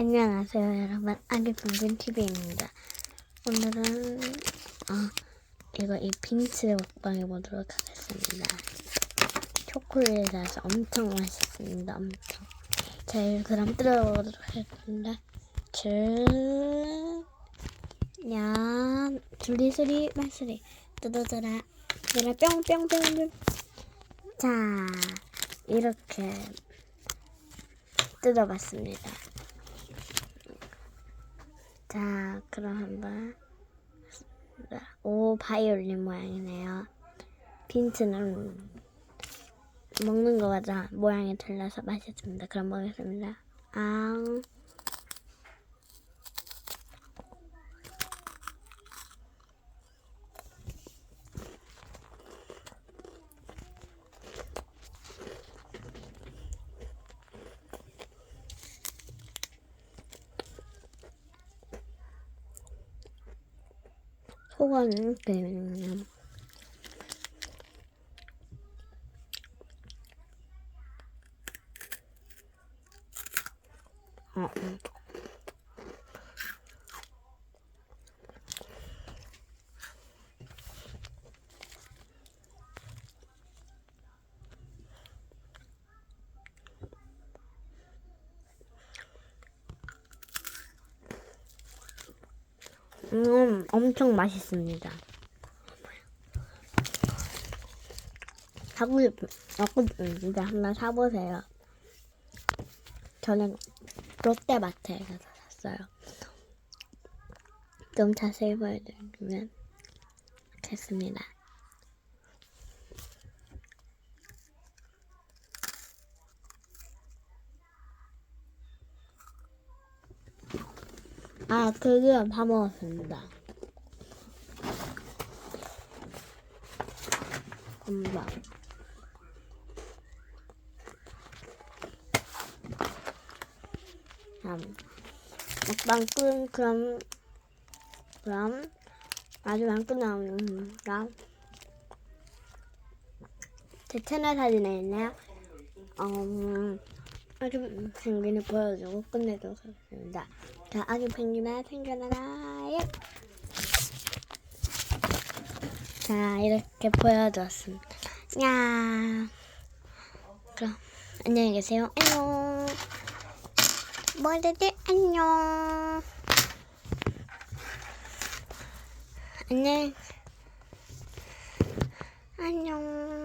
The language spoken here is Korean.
안녕하세요 여러분. 아기분분 TV입니다. 오늘은 어, 이거 이 빈츠 먹방 해보도록 하겠습니다. 초콜릿이라서 엄청 맛있습니다 엄청. 자 그럼 뜯어보도록 하겠습니다. 쭉. 줄리소리 말소리. 뜯어져라. 얘라. 뿅뿅뿅뿅. 자 이렇게 뜯어봤습니다 자, 그럼 한번. 오, 바이올린 모양이네요. 빈트는 먹는 거마다 모양이 달라서 맛있습니다. 그럼 먹겠습니다. 앙. 소감은 그냥 어, 음. 음, 엄청 맛있습니다. 사고 싶, 먹고 싶은데 한번 사보세요. 저는 롯데마트에서 샀어요. 좀 자세히 보여드리면 좋겠습니다. 아, 그거 다 먹었습니다. 엄마. 음, 먹방 끝, 그럼, 그럼, 마지막 끝나옵니다. 제 채널 사진에 있네요. 음, 아주 펭귄을 보여주고 끝내도록 하겠습니다. 자, 아주 펭귄아, 펭귄아, 예. 자, 이렇게 보여줬습니다. 야. 그럼, 안녕히 계세요. 안녕. 모두들 안녕. 안녕. 안녕.